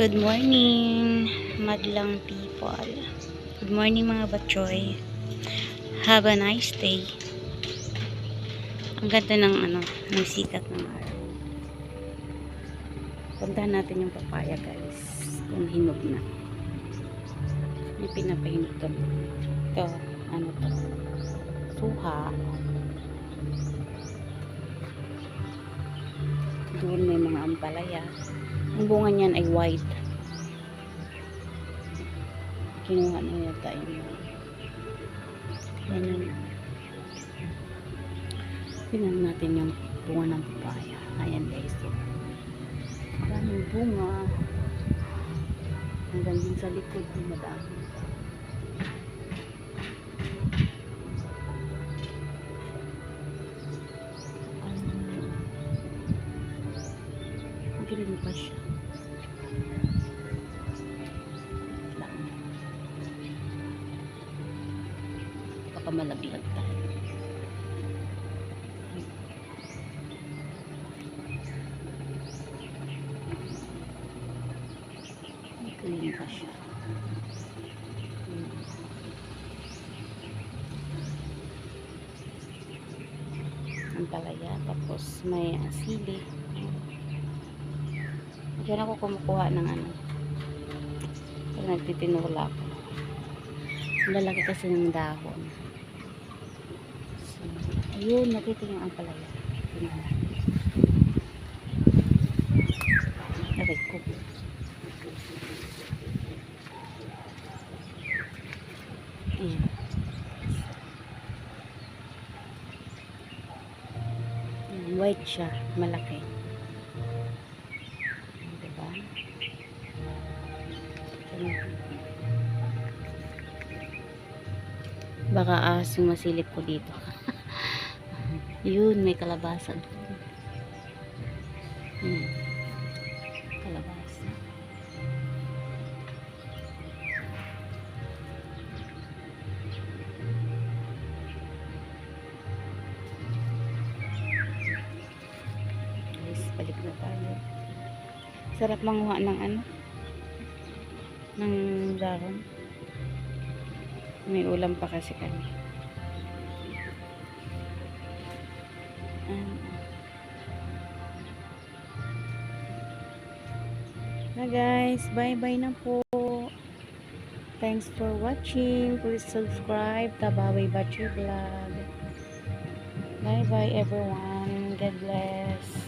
Good morning, madlang people. Good morning mga batchoy. Have a nice day. Ang ganda ng ano, ng sikat ng araw. Puntahan natin yung papaya guys. Kung hinog na. May pinapahinog to. Ito, ano to? Suha. Doon may mga ampalaya. Ang bunga niyan ay white. Kinuha na yata yun. Yan yung tingnan natin yung bunga ng papaya. Ayan guys. Maraming bunga. Hanggang din sa likod madami. Galing pa siya. Baka malaglag tayo. Pa siya. Ang palaya. Tapos may asili. Diyan ako kumukuha ng ano. Pag nagtitinula ako. Ang kasi ng dahon. So, ayun, nakita yung ang palaya. Aray ko. Ayan, White siya, malaki. Baka ahas yung masilip ko dito. Yun, may kalabasa doon. Hmm. Kalabasa. Guys, balik na tayo. Sarap manguha ng ano? Ng dahon. May ulam pa kasi kami. Na guys, bye-bye na po. Thanks for watching. Please subscribe. Tabawi Battery Vlog. Bye-bye everyone. God bless.